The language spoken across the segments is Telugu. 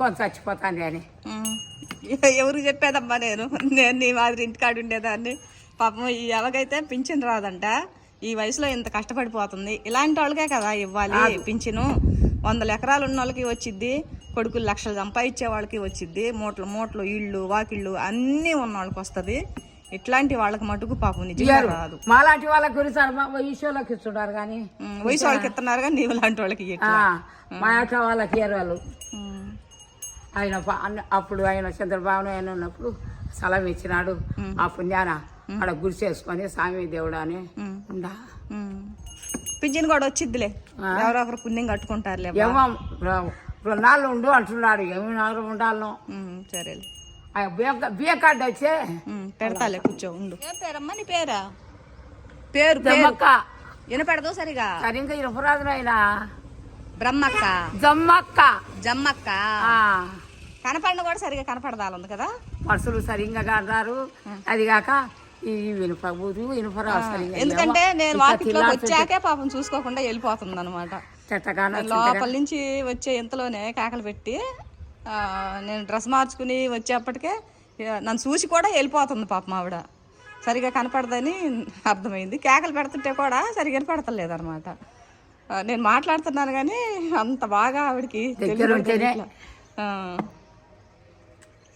ముట్టుకొని చచ్చిపోతాను అని. ఉమ్. ఎవరికి చెప్పేదమ్మా నేను? నేను నీ మాదిరి ఇంటికాడ ఉండేదాన్ని. పాపం ఈ ఎవరికైతే పింఛన్ రాదంట ఈ వయసులో ఇంత కష్టపడిపోతుంది. ఇలాంటి వాళ్ళకే కదా ఇవ్వాలి పింఛను. వందల ఎకరాలు ఉన్న వాళ్ళకి వచ్చిద్ది కొడుకులు లక్షలు సంపాదించే వాళ్ళకి వచ్చిద్ది మూటలు మూటలు ఇళ్ళు వాకిళ్ళు అన్నీ ఉన్న వాళ్ళకి వస్తుంది. ఇట్లాంటి వాళ్ళకి మటుకు పాపం నిజంగా రాదు. మాలాంటి వాళ్ళ గురించి ఈశ్వర్లోకి ఇస్తున్నారు కానీ. వయసు వాళ్ళకి ఇస్తున్నారు కానీ నీవు లాంటి వాళ్ళకి. మా వాళ్ళకి వాళ్ళు. ఆయన అప్పుడు ఆయన చంద్రబాబు నాయుడు ఉన్నప్పుడు స్థలం ఇచ్చినాడు. ఆ పుణ్యాన ఆడ గురి చేసుకొని స్వామి దేవుడు అని. ఉండా. పింఛన్ కూడా వచ్చిద్దిలే. ఎవరో ఒకరు పుణ్యం కట్టుకుంటారులే. ఏమో రుణాలు ఉండు అంటున్నాడు. ఏమి నాలుగు ఉండాలను. సరేలే. బియ్య బియ్య కార్డు వచ్చే. పెడతాలే కూర్చో ఉండు. పేరమ్మా నీ పేరా? పేరు పేరు. వినపెడదు సరిగా? సరిగ్గా ఇరపరాదు ఆయన బ్రహ్మక్క. జమ్మక్క. జమ్మక్క. కనపడిన కూడా సరిగా కనపడదాలి కదా? మనుషులు సరిగ్గా అన్నారు అది కాక ఈ ఇనుప ఊరు సరిగ్గా. ఎందుకంటే. నేను తిల్లార్లు వచ్చాకే పాపం చూసుకోకుండా వెళ్ళిపోతుంది అనమాట లోపల నుంచి వచ్చే ఇంతలోనే కేకలు పెట్టి నేను డ్రెస్ మార్చుకుని వచ్చేప్పటికే నన్ను చూసి కూడా వెళ్ళిపోతుంది పాపం ఆవిడ. సరిగా కనపడదని అర్థమైంది. కేకలు పెడుతుంటే కూడా సరిగా వినపడతలేదు అనమాట నేను మాట్లాడుతున్నాను కానీ అంత బాగా ఆవిడకి.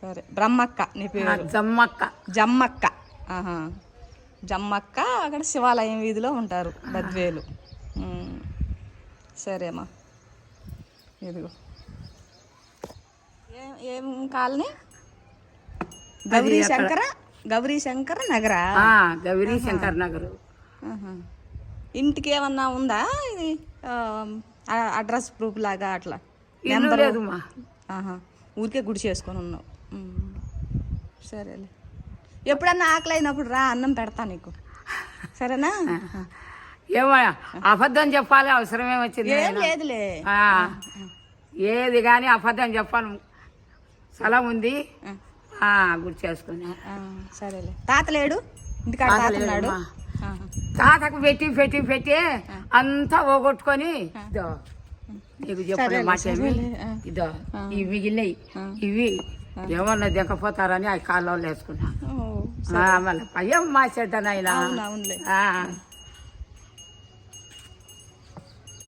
సరే బ్రహ్మక్క నీ పేరు. జమ్మక్క. జమ్మక్క. జమ్మక్క అక్కడ శివాలయం వీధిలో ఉంటారు బద్వేలు. సరేమ్మా ఇదిగో. ఏం ఏం కాలనీ? గౌరీ శంకర గౌరీ శంకర నగరా? గౌరీ శంకర్ నగర్. ఇంటికి ఏమన్నా ఉందా? ఇది అడ్రస్ ప్రూఫ్ లాగా అట్లా? ఆహా ఊరికే గుడి చేసుకొని ఉన్నావు. సరేలే. ఎప్పుడన్నా ఆకలి అయినప్పుడు రా అన్నం పెడతా నీకు. సరేనా? ఏమో అబద్ధం చెప్పాలి అవసరమే వచ్చింది ఏం లేదులే. ఆ, ఏది కానీ అబద్ధం చెప్పాలి స్థలం ఉంది. గుర్తు చేసుకుని. సరేలే. తాత లేడు? ఇంటికాడ తాత ఉన్నాడు. తాతకు పెట్టి పెట్టి పెట్టి అంతా పోగొట్టుకొని ఇదో నీకు చెప్పలే మాట ఏమి? ఆ. ఇదో ఇవి మిగిలినవి ఇవి ఏమన్నా దింకపోతారని ఆ కాల్లో వేసుకున్నా. మళ్ళీ పయ్యం మా చెడ్డనైనా.